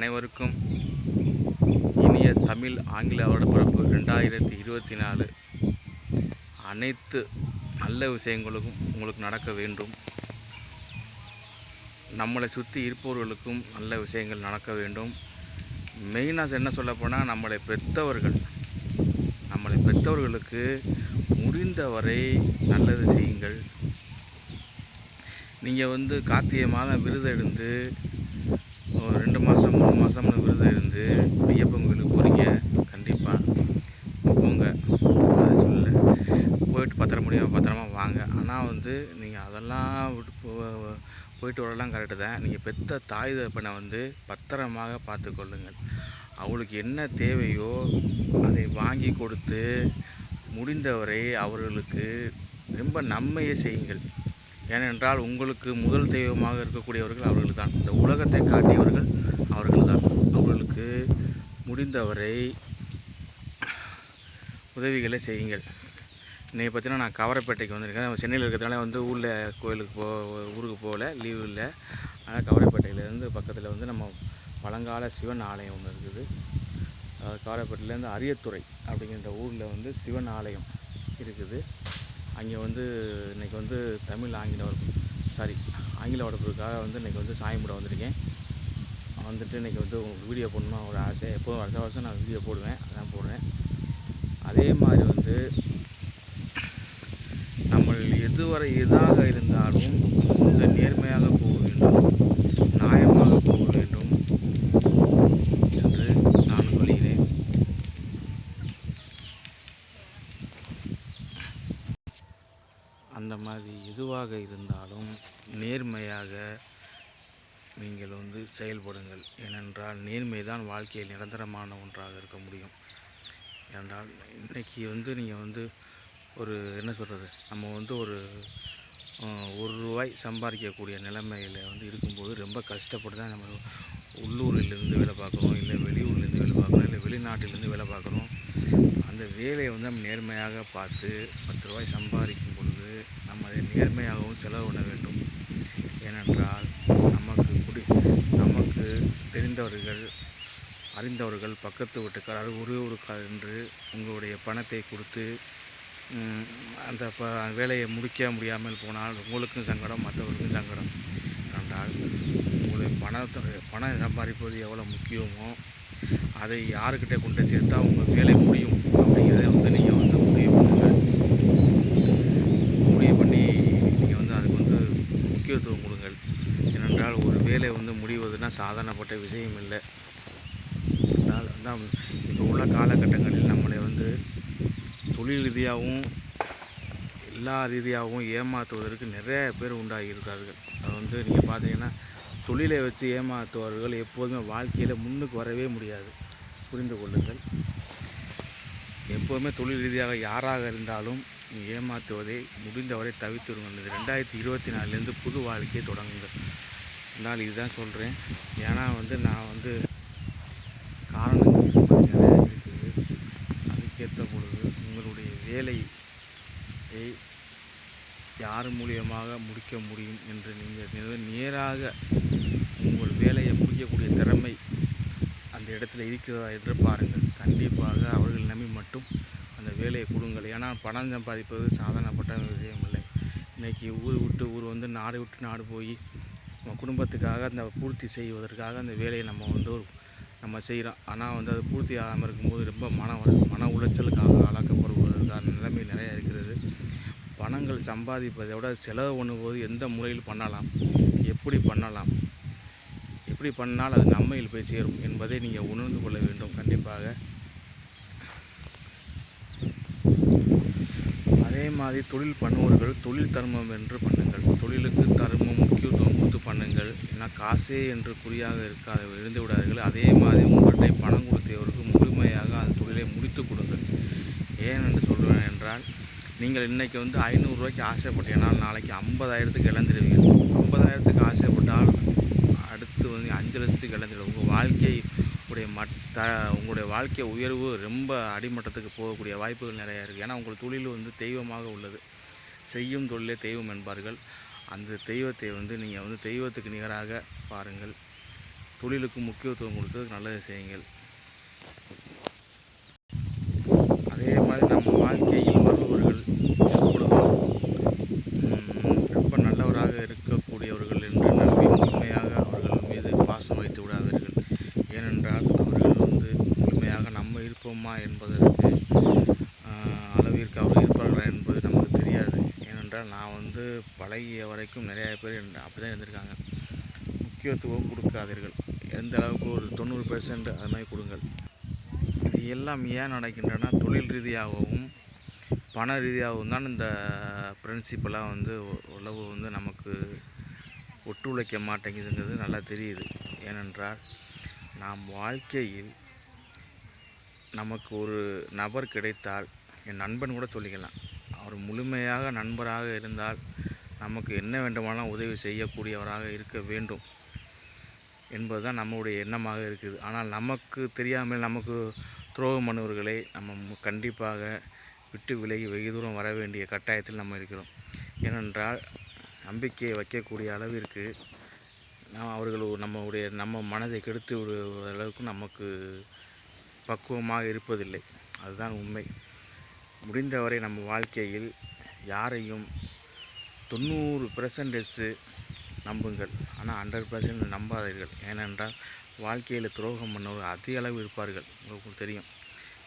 அனைவருக்கும் இனிய தமிழ் ஆங்கில வருடப்பிறப்பு ரெண்டாயிரத்தி இருபத்தி நாலு அனைத்து நல்ல விஷயங்களுக்கும் உங்களுக்கு நடக்க வேண்டும். நம்மளை சுற்றி இருப்பவர்களுக்கும் நல்ல விஷயங்கள் நடக்க வேண்டும். மெயினாக என்ன சொல்லப்போனால் நம்மளை பெற்றவர்கள் நம்மளை பெற்றவர்களுக்கு முடிந்தவரை நல்லது செய்யுங்கள். நீங்கள் வந்து கார்த்திகை மாதம் விருது எடுத்து ஒரு ரெண்டு மாதம் மூணு மாதம்னு விரதம் இருந்து ஐயப்பன் கோயிலுக்கு போகிறீங்க கண்டிப்பாக போங்க. அதை சொல்ல போயிட்டு பத்திரம் முடியாமல் பத்திரமா வாங்க. ஆனால் வந்து நீங்கள் அதெல்லாம் விட்டு போ- போயிட்டு வரலாம் கரெக்டு தான். நீங்கள் பெத்த தாய் தகப்பனை வந்து பத்திரமாக பார்த்து கொள்ளுங்கள். அவளுக்கு என்ன தேவையோ அதை வாங்கி கொடுத்து முடிந்தவரை அவர்களுக்கு ரொம்ப நன்மையை செய்யுங்கள். ஏனென்றால் உங்களுக்கு முதல் தெய்வமாக இருக்கக்கூடியவர்கள் அவர்கள் தான் இந்த உலகத்தை காட்டியவர்கள் அவர்கள் தான் அவர்களுக்கு முடிந்தவரை உதவிகளை செய்யுங்கள். இன்றைக்கி பார்த்தீங்கன்னா நான் கவரைப்பேட்டைக்கு வந்திருக்கேன். சென்னையில் இருக்கிறதுனால வந்து ஊரில் கோயிலுக்கு போ ஊருக்கு போகல லீவு இல்லை. அதனால் கவரைப்பேட்டையிலேருந்து பக்கத்தில் வந்து நம்ம பழங்கால சிவன் ஆலயம் ஒன்று இருக்குது. அதாவது அரியத்துறை அப்படிங்கிற ஊரில் வந்து சிவன் ஆலயம் இருக்குது. அங்கே வந்து இன்றைக்கி வந்து தமிழ் ஆங்கில வகுப்பு. சாரி ஆங்கில வகுப்புக்காக வந்து இன்றைக்கி வந்து சாமி வந்திருக்கேன். வந்துட்டு இன்றைக்கி வந்து உங்களுக்கு வீடியோ போடணும் ஒரு ஆசை. எப்போதும் வருஷம் வருஷம் நான் வீடியோ போடுவேன். அதான் போடுறேன். அதே மாதிரி வந்து நம்ம எதுவரை எதாக இருந்தாலும் இந்த நேர்மையாக போக வேண்டும் நியாயமாக போக வேண்டும் என்று நான் சொல்கிறேன் அந்த மாதிரி எதுவாக இருந்தாலும் நேர்மையாக நீங்கள் வந்து செயல்படுங்கள். ஏனென்றால் நேர்மை தான் வாழ்க்கையில் நிரந்தரமான ஒன்றாக இருக்க முடியும். ஏனென்றால் இன்றைக்கி வந்து நீங்கள் வந்து ஒரு என்ன சொல்கிறது நம்ம வந்து ஒரு ஒரு ரூபாய் சம்பாதிக்கக்கூடிய நிலைமையில் வந்து இருக்கும்போது ரொம்ப கஷ்டப்பட்டு தான் நம்ம உள்ளூரிலேருந்து வேலை பார்க்குறோம் இல்லை வெளியூர்லேருந்து வேலை பார்க்குறோம் இல்லை வெளிநாட்டிலேருந்து வேலை பார்க்குறோம். அந்த வேலையை வந்து நம்ம நேர்மையாக பார்த்து பத்து ரூபாய் சம்பாதிக்கும் பொழுது நம்ம அதை நேர்மையாகவும் செலவு பண்ண வேண்டும். ஏனென்றால் நமக்கு குடி நமக்கு தெரிந்தவர்கள் அறிந்தவர்கள் பக்கத்து வீட்டுக்காரர் ஒரே என்று உங்களுடைய பணத்தை கொடுத்து அந்த ப வேலையை முடிக்க முடியாமல் போனால் உங்களுக்கும் சங்கடம் மற்றவர்களுக்கும் சங்கடம். என்றால் உங்களுடைய பணத்தை பணம் சம்பாதிப்பது எவ்வளோ முக்கியமோ அதை யாருக்கிட்ட கொண்டு சேர்த்தா உங்கள் வேலை முடியும் அப்படிங்கிறத வந்து நீங்கள் வந்து முடிவு பண்ணுங்கள் முடிவு பண்ணி நீங்கள் வந்து அதுக்கு வந்து முக்கியத்துவம் கொடுங்கள் ஏனென்றால் ஒரு வேலை வந்து முடிவதுன்னா சாதாரணப்பட்ட விஷயம் இல்லை. தான் இப்போ உள்ள காலகட்டங்களில் நம்மளை வந்து தொழில் ரீதியாகவும் எல்லா ரீதியாகவும் ஏமாற்றுவதற்கு நிறைய பேர் உண்டாகி இருக்கிறார்கள் அது வந்து நீங்கள் பார்த்தீங்கன்னா தொழிலை வச்சு ஏமாற்றுவர்கள் எப்போதுமே வாழ்க்கையில் முன்னுக்கு வரவே முடியாது. புரிந்து கொள்ளுங்கள். எப்போதுமே தொழில் ரீதியாக யாராக இருந்தாலும் ஏமாற்றுவதை முடிந்தவரை தவிர்த்துருங்கள் இந்த ரெண்டாயிரத்தி இருபத்தி நாலுலேருந்து புது வாழ்க்கையை தொடங்குங்கள். என்றால் இதுதான் சொல்கிறேன் ஏன்னா வந்து நான் வந்து காரணங்கள் இருக்குது. அதுக்கேற்ற பொழுது உங்களுடைய வேலையை யார் மூலியமாக முடிக்க முடியும் என்று நீங்கள் நேராக உங்கள் வேலையை முடிக்கக்கூடிய திறமை அந்த இடத்துல இருக்கிறதா என்று பாருங்கள் கண்டிப்பாக அவர்கள் நம்பி மட்டும் அந்த வேலையை கொடுங்கள். ஏன்னா பணம் சம்பாதிப்பது சாதாரணப்பட்ட விஷயம் இல்லை. இன்றைக்கி ஊர் விட்டு ஊர் வந்து நாடு விட்டு நாடு போய் நம்ம குடும்பத்துக்காக அந்த பூர்த்தி செய்வதற்காக அந்த வேலையை நம்ம வந்து ஒரு நம்ம செய்கிறோம் ஆனால் வந்து அது பூர்த்தி ஆகாமல் இருக்கும்போது ரொம்ப மன மன உளைச்சலுக்காக ஆளாக்கப்படுவதற்கான நிலைமை நிறைய இருக்கிறது. பணங்கள் சம்பாதிப்பதை விட செலவு பண்ணும்போது எந்த முறையில் பண்ணலாம்? எப்படி பண்ணலாம்? எப்படி பண்ணால் அது நம்மையில் போய் சேரும் என்பதை நீங்கள் உணர்ந்து கொள்ள வேண்டும். கண்டிப்பாக அதே மாதிரி தொழில் பண்ணுபவர்கள் தொழில் தர்மம் என்று பண்ணுங்கள். தொழிலுக்கு தர்மம் முக்கியத்துவம் கொடுத்து பண்ணுங்கள். ஏன்னா காசே என்று குறியாக இருக்காது இருந்து விடாதீர்கள். அதே மாதிரி உங்கள்கிட்ட பணம் கொடுத்தவருக்கு முழுமையாக அந்த தொழிலை முடித்து கொடுங்கள். ஏன் என்று சொல்வேன் என்றால் நீங்கள் இன்றைக்கி வந்து ஐநூறுரூவாய்க்கு ஆசைப்பட்டீங்கன்னா நாளைக்கு ஐம்பதாயிரத்துக்கு இழந்துடுவீங்க ஐம்பதாயிரத்துக்கு ஆசைப்பட்டால் அடுத்து வந்து அஞ்சு லட்சத்துக்கு இழந்துடும் உங்கள் வாழ்க்கை உடைய த உங்களுடைய வாழ்க்கை உயர்வு ரொம்ப அடிமட்டத்துக்கு போகக்கூடிய வாய்ப்புகள் நிறையா இருக்குது ஏன்னா உங்கள் தொழில் வந்து தெய்வமாக உள்ளது. செய்யும் தொழிலே தெய்வம் என்பார்கள். அந்த தெய்வத்தை வந்து நீங்கள் வந்து தெய்வத்துக்கு நிகராக பாருங்கள். தொழிலுக்கு முக்கியத்துவம் கொடுத்து நல்லது செய்யுங்கள். அதே மாதிரி நம்ம வாழ்க்கையில் வருபவர்கள் எப்பொழுதும் ரொம்ப நல்லவராக இருக்கக்கூடியவர்கள் என்று நம்பி உண்மையாக அவர்கள் மீது பாசம் வைத்து விடாது ஏனென்றால் அவர்கள் வந்து முழுமையாக நம்ம இருப்போமா என்பதற்கு ஆஹ், அளவிற்கு அவர்கள் இருப்பார்களா என்பது நமக்கு தெரியாது ஏனென்றால் நான் வந்து பழகிய வரைக்கும் நிறைய பேர் அப்படி தான் இருந்திருக்காங்க. முக்கியத்துவம் கொடுக்காதீர்கள். எந்த அளவுக்கு ஒரு தொண்ணூறு பெர்சன்ட் அது மாதிரி கொடுங்கள். இது எல்லாம் ஏன் நடக்கின்றன? தொழில் ரீதியாகவும் பண ரீதியாகவும் தான் இந்த பிரின்சிப்பலாக வந்து உழவு உளவு வந்து நமக்கு ஒத்துழைக்க மாட்டேங்குதுங்கிறது நல்லா தெரியுது. ஏனென்றால் நாம் வாழ்க்கையில் நமக்கு ஒரு நபர் கிடைத்தால் என் நண்பன் கூட சொல்லிக்கலாம். அவர் முழுமையாக நண்பராக இருந்தால் நமக்கு என்ன வேண்டுமானால் உதவி செய்யக்கூடியவராக இருக்க வேண்டும் என்பதுதான் நம்முடைய எண்ணமாக இருக்குது. ஆனால் நமக்கு தெரியாமல் நமக்கு துரோகம் பண்ணுவர்களை நம்ம கண்டிப்பாக விட்டு விலகி வெகு தூரம் வர வேண்டிய கட்டாயத்தில் நம்ம இருக்கிறோம். ஏனென்றால் நம்பிக்கையை வைக்கக்கூடிய அளவிற்கு நாம் அவர்கள் நம்முடைய நம்ம மனதை கெடுத்து விடுவ அளவுக்கு நமக்கு பக்குவமாக இருப்பதில்லை. அதுதான் உண்மை. முடிந்தவரை நம்ம வாழ்க்கையில் யாரையும் தொண்ணூறு பெர்சன்டேஜு நம்புங்கள். ஆனால் ஹண்ட்ரட் பர்சன்ட் நம்பாதீர்கள். ஏனென்றால் வாழ்க்கையில் துரோகம் பண்ணவர் அதிக அளவு இருப்பார்கள். உங்களுக்கு தெரியும்.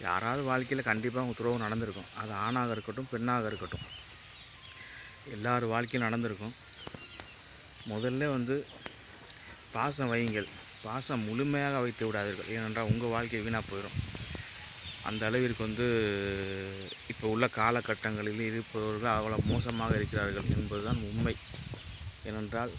யாராவது வாழ்க்கையில் கண்டிப்பாக அவங்க துரோகம் நடந்திருக்கும். அது ஆணாக இருக்கட்டும் பெண்ணாக இருக்கட்டும். எல்லார் வாழ்க்கையும் நடந்திருக்கும். முதல்ல வந்து பாசம் வையுங்கள். பாசம் முழுமையாக வைத்து விடாதீர்கள். ஏனென்றால் உங்கள் வாழ்க்கை வீணாக போயிடும் அந்த அளவிற்கு வந்து இப்போ உள்ள காலகட்டங்களில் இருப்பவர்கள் அவ்வளோ மோசமாக இருக்கிறார்கள் என்பதுதான் உண்மை. ஏனென்றால்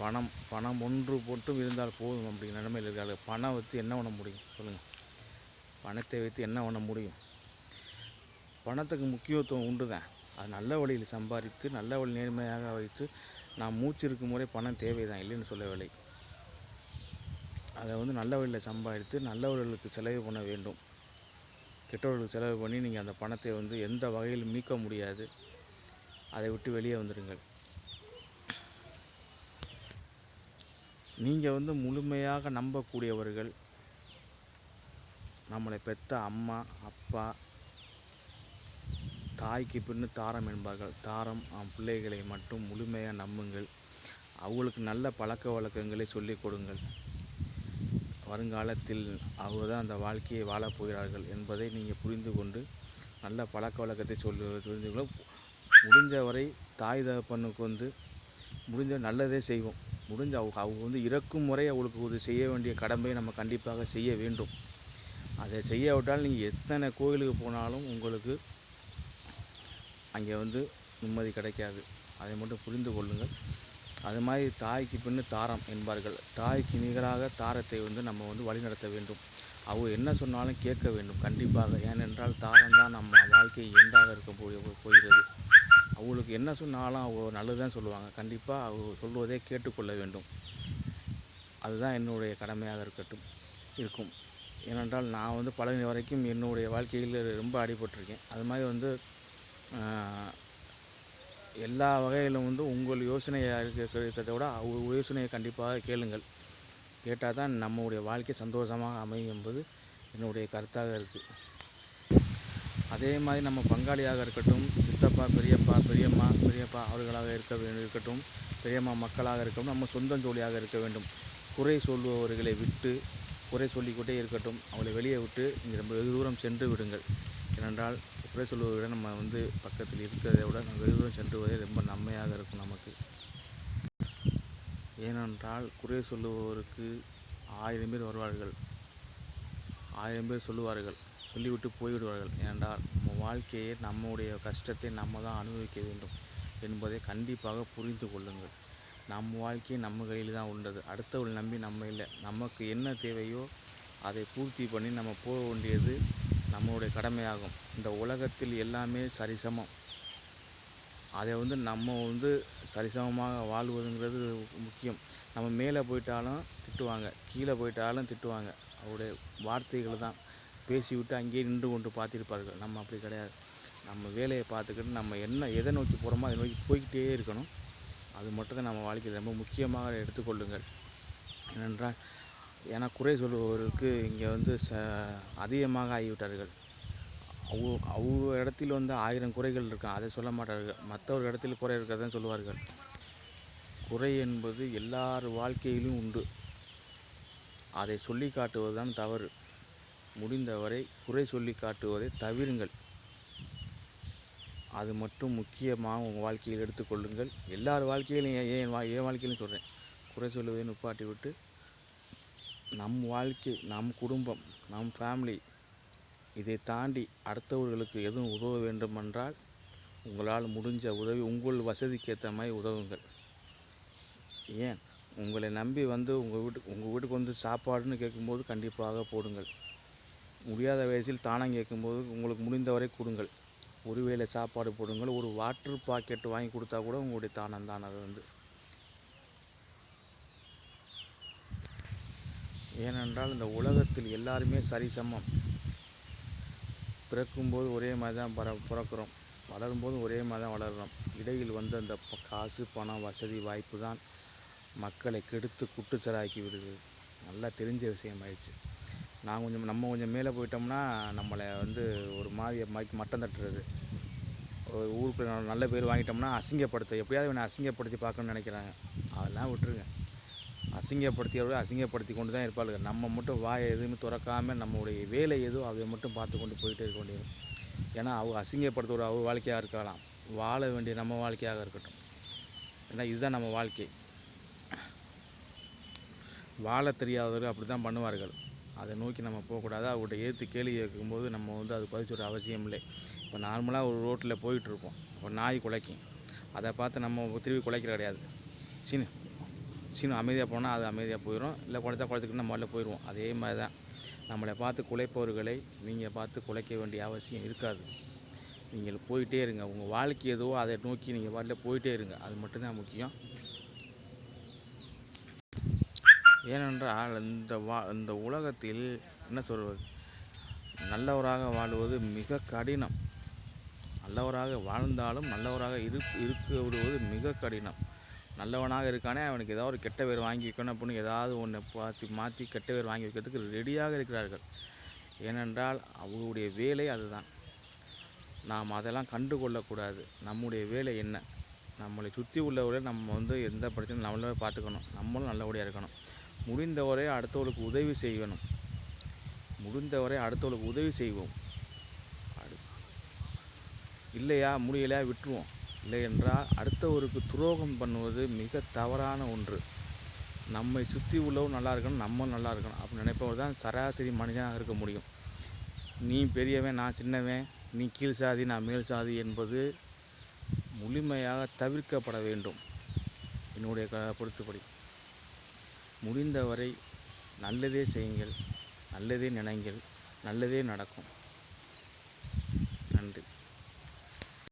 பணம் பணம் ஒன்று போட்டும் இருந்தால் போதும் அப்படி நிலைமையில் இருக்காது பணம் வச்சு என்ன பண்ண முடியும்? சொல்லுங்கள் பணத்தை வைத்து என்ன பண்ண முடியும்? பணத்துக்கு முக்கியத்துவம் உண்டு தான் அது நல்ல வழியில் சம்பாதித்து நல்ல வழி நேர்மையாக வைத்து நான் மூச்சு இருக்கும் முறை பணம் தேவைதான் இல்லைன்னு சொல்லவில்லை. அதை வந்து நல்ல வழியில் சம்பாதித்து நல்லவர்களுக்கு செலவு பண்ண வேண்டும். கெட்டவர்களுக்கு செலவு பண்ணி நீங்கள் அந்த பணத்தை வந்து எந்த வகையில் மீட்க முடியாது. அதை விட்டு வெளியே வந்துடுங்கள் நீங்கள் வந்து முழுமையாக நம்பக்கூடியவர்கள். நம்மளை பெற்ற அம்மா அப்பா தாய்க்கு பின்னு தாரம் என்பார்கள். தாரம் பிள்ளைகளை மட்டும் முழுமையாக நம்புங்கள். அவங்களுக்கு நல்ல பழக்க வழக்கங்களை சொல்லிக் கொடுங்கள். வருங்காலத்தில் அவங்க தான் அந்த வாழ்க்கையை வாழப் போகிறார்கள் என்பதை நீங்கள் புரிந்து கொண்டு நல்ல பழக்க வழக்கத்தை சொல்லு புரிந்து கொள்ள முடிஞ்ச வரை தாய் தகப்பனுக்கு வந்து முடிஞ்ச நல்லதே செய்வோம். முடிஞ்ச அவங்க அவங்க வந்து இறக்கும் முறை அவளுக்கு ஒரு செய்ய வேண்டிய கடமையை நம்ம கண்டிப்பாக செய்ய வேண்டும். அதை செய்யாவிட்டால் நீங்கள் எத்தனை கோயிலுக்கு போனாலும் உங்களுக்கு அங்கே வந்து நிம்மதி கிடைக்காது. அதை மட்டும் புரிந்து கொள்ளுங்கள். அது மாதிரி தாய்க்கு பின்னு தாரம் என்பார்கள். தாய்க்கு நிகராக தாரத்தை வந்து நம்ம வந்து வழிநடத்த வேண்டும். அவங்க என்ன சொன்னாலும் கேட்க வேண்டும் கண்டிப்பாக. ஏனென்றால் தாரம் தான் நம்ம வாழ்க்கையை எண்டாக இருக்க போய் போகிறது. அவங்களுக்கு என்ன சொன்னாலும் அவங்க நல்லதுதான் சொல்லுவாங்க. கண்டிப்பாக அவங்க சொல்வதை கேட்டுக்கொள்ள வேண்டும். அதுதான் என்னுடைய கடமையாக இருக்கட்டும் இருக்கும். ஏனென்றால் நான் வந்து பழனி வரைக்கும் என்னுடைய வாழ்க்கையில் ரொம்ப அடிபட்டிருக்கேன். அது மாதிரி வந்து எல்லா வகையிலும் வந்து உங்கள் யோசனையாக இருக்க இருக்கிறத விட அவங்க யோசனையை கண்டிப்பாக கேளுங்கள். கேட்டால் தான் நம்முடைய வாழ்க்கை சந்தோஷமாக அமையும் என்பது என்னுடைய கருத்தாக இருக்குது அதே மாதிரி நம்ம பங்காளியாக இருக்கட்டும் சித்தப்பா பெரியப்பா பெரியம்மா பெரியப்பா அவர்களாக இருக்க வேண்டும் இருக்கட்டும் பெரியம்மா மக்களாக இருக்கட்டும் நம்ம சொந்தம் ஜோலியாக இருக்க வேண்டும். குறை சொல்லுபவர்களை விட்டு குறை சொல்லிக்கொண்டே இருக்கட்டும் அவளை வெளியே விட்டு இங்கே ரொம்ப வெகு தூரம் சென்று விடுங்கள். ஏனென்றால் குறை சொல்லுவதை விட நம்ம வந்து பக்கத்தில் இருக்கிறதை விட நம்ம வெகு சென்றுவதே சென்று வருவதே ரொம்ப நன்மையாக இருக்கும் நமக்கு. ஏனென்றால் குறை சொல்லுபவருக்கு ஆயிரம் பேர் வருவார்கள். ஆயிரம் பேர் சொல்லுவார்கள். சொல்லிவிட்டு போய்விடுவார்கள். ஏனென்றால் நம்ம வாழ்க்கையை நம்முடைய கஷ்டத்தை நம்ம தான் அனுபவிக்க வேண்டும் என்பதை கண்டிப்பாக புரிந்து கொள்ளுங்கள். நம் வாழ்க்கையை நம்ம கையில் தான் உள்ளது. அடுத்தவர்கள் நம்பி நம்ம இல்லை. நமக்கு என்ன தேவையோ அதை பூர்த்தி பண்ணி நம்ம போக வேண்டியது நம்மளுடைய கடமையாகும். இந்த உலகத்தில் எல்லாமே சரிசமம். அதை வந்து நம்ம வந்து சரிசமமாக வாழ்வதுங்கிறது முக்கியம். நம்ம மேலே போயிட்டாலும் திட்டுவாங்க கீழே போயிட்டாலும் திட்டுவாங்க. அவருடைய வார்த்தைகள் தான். பேசிவிட்டு அங்கேயே நின்று கொண்டு பார்த்துருப்பார்கள். நம்ம அப்படி கிடையாது. நம்ம வேலையை பார்த்துக்கிட்டு நம்ம என்ன எதை நோக்கி போகிறோமோ அதை நோக்கி போய்கிட்டே இருக்கணும். அது மட்டும்தான் நம்ம வாழ்க்கையில் ரொம்ப முக்கியமாக எடுத்துக்கொள்ளுங்கள். ஏனென்றால் ஏன்னா குறை சொல்பவர்களுக்கு இங்கே வந்து ச அதிகமாக ஆகிவிட்டார்கள். அவ்வளோ அவ்வளோ இடத்தில் வந்து ஆயிரம் குறைகள் இருக்கும் அதை சொல்ல மாட்டார்கள். மற்றவர் இடத்தில் குறை இருக்கிறதான் சொல்லுவார்கள். குறை என்பது எல்லார் வாழ்க்கையிலும் உண்டு. அதை சொல்லி காட்டுவதுதான் தவறு. முடிந்தவரை குறை சொல்லி காட்டுவதை தவிருங்கள். அது மட்டும் முக்கியமாக உங்கள் வாழ்க்கையில் எடுத்துக்கொள்ளுங்கள் எல்லார் வாழ்க்கையிலும் ஏன் ஏன் வா என் வாழ்க்கையிலும் சொல்கிறேன் குறை சொல்லுவதை நிப்பாட்டி விட்டு நம் வாழ்க்கை நம் குடும்பம் நம் ஃபேமிலி இதை தாண்டி அடுத்தவர்களுக்கு எதுவும் உதவ வேண்டுமென்றால் உங்களால் முடிஞ்ச உதவி உங்கள் வசதிக்கு ஏற்ற மாதிரி உதவுங்கள். ஏன்? உங்களை நம்பி வந்து உங்கள் வீட்டுக்கு உங்கள் வீட்டுக்கு வந்து சாப்பாடுன்னு கேட்கும்போது கண்டிப்பாக போடுங்கள். முடியாத வயசில் தானம் கேட்கும்போது உங்களுக்கு முடிந்தவரை கொடுங்கள். ஒருவேளை சாப்பாடு போடுங்கள். ஒரு வாட்டர் பாக்கெட் வாங்கி கொடுத்தா கூட உங்களுடைய தானம் தான். அது வந்து ஏனென்றால் இந்த உலகத்தில் எல்லாருமே சரிசமம். பிறக்கும்போது ஒரே மாதிரி தான் பற பிறக்கிறோம். வளரும்போது ஒரே மாதிரி தான் வளர்கிறோம் இடையில் வந்து அந்த காசு பணம் வசதி வாய்ப்பு தான் மக்களை கெடுத்து குட்டுச்சலாக்கி விடுது. நல்லா தெரிஞ்ச விஷயம் ஆயிடுச்சு. நான் கொஞ்சம் நம்ம கொஞ்சம் மேலே போயிட்டோம்னா நம்மளை வந்து ஒரு மாதிரி மாதிரி மட்டம் தட்டுறது. ஒரு ஊருக்கு நல்ல பேர் வாங்கிட்டோம்னா அசிங்கப்படுத்த எப்படியாவது இவனை அசிங்கப்படுத்தி பார்க்கணும்னு நினைக்கிறாங்க. அதெல்லாம் விட்டுருங்க. அசிங்கப்படுத்தியவர்கள் அசிங்கப்படுத்தி கொண்டு தான் இருப்பார்கள் நம்ம மட்டும் வாயை எதுவுமே திறக்காமல் நம்மளுடைய வேலை எதோ அதை மட்டும் பார்த்து கொண்டு போயிட்டே இருக்க வேண்டியது. ஏன்னா அவங்க அசிங்கப்படுத்துகிற அவங்க வாழ்க்கையாக இருக்கலாம். வாழ வேண்டிய நம்ம வாழ்க்கையாக இருக்கட்டும். ஏன்னா இதுதான் நம்ம வாழ்க்கை. வாழ தெரியாதவர்கள் அப்படி தான் பண்ணுவார்கள். அதை நோக்கி நம்ம போகக்கூடாது. அவர்கிட்ட ஏற்று கேள்வி கேட்கும்போது நம்ம வந்து அது பதிச்சுட அவசியம் இல்லை. இப்போ நார்மலாக ஒரு ரோட்டில் போயிட்டுருப்போம் ஒரு நாய் குலைக்கும். அதை பார்த்து நம்ம திருப்பி குலைக்கிற கிடையாது. சீனு. சீனு அமைதியாக போனால் அது அமைதியாக போயிடும் இல்லை குலைச்சா குலைச்சிக்கிட்டு முதல்ல போயிடுவோம் அதே மாதிரி தான் நம்மளை பார்த்து குலைப்பவர்களை நீங்கள் பார்த்து குலைக்க வேண்டிய அவசியம் இருக்காது. நீங்கள் போயிட்டே இருங்க. உங்கள் வாழ்க்கை எதுவோ அதை நோக்கி நீங்கள் பாட்டில் போயிட்டே இருங்க. அது மட்டும்தான் முக்கியம். ஏனென்றால் இந்த வா இந்த உலகத்தில் என்ன சொல்வது? நல்லவராக வாழ்வது மிக கடினம். நல்லவராக வாழ்ந்தாலும் நல்லவராக இரு இருக்க விடுவது மிக கடினம். நல்லவனாக இருக்கானே அவனுக்கு ஏதாவது ஒரு கெட்ட பேர் வாங்கி வைக்கணும் அப்படின்னு ஏதாவது ஒன்று பார்த்து மாற்றி கெட்ட பேர் வாங்கி வைக்கிறதுக்கு ரெடியாக இருக்கிறார்கள். ஏனென்றால் அவருடைய வேலை அதுதான். நாம் அதெல்லாம் கண்டு கொள்ளக்கூடாது. நம்முடைய வேலை என்ன? நம்மளை சுற்றி உள்ளவரை நம்ம வந்து எந்த பிரச்சனையும் நம்மளே பார்த்துக்கணும். நம்மளும் நல்லபடியாக இருக்கணும். முடிந்தவரை அடுத்தவர்களுக்கு உதவி செய்யணும். முடிந்தவரை அடுத்தவர்களுக்கு உதவி செய்வோம். இல்லையா? முடியலையா? விட்டுருவோம். இல்லையென்றால் அடுத்தவருக்கு துரோகம் பண்ணுவது மிக தவறான ஒன்று. நம்மை சுற்றி உள்ளவும் நல்லா இருக்கணும் நம்ம நல்லா இருக்கணும். அப்படி நினைப்பவர் தான் சராசரி மனிதனாக இருக்க முடியும். நீ பெரியவன் நான் சின்னவன் நீ கீழ் சாதி நான் மேல் சாதி என்பது முழுமையாக தவிர்க்கப்பட வேண்டும். என்னுடைய க பொறுத்தபடி முடிந்தவரை நல்லதே செய்யுங்கள் நல்லதே நினைங்கள் நல்லதே நடக்கும்.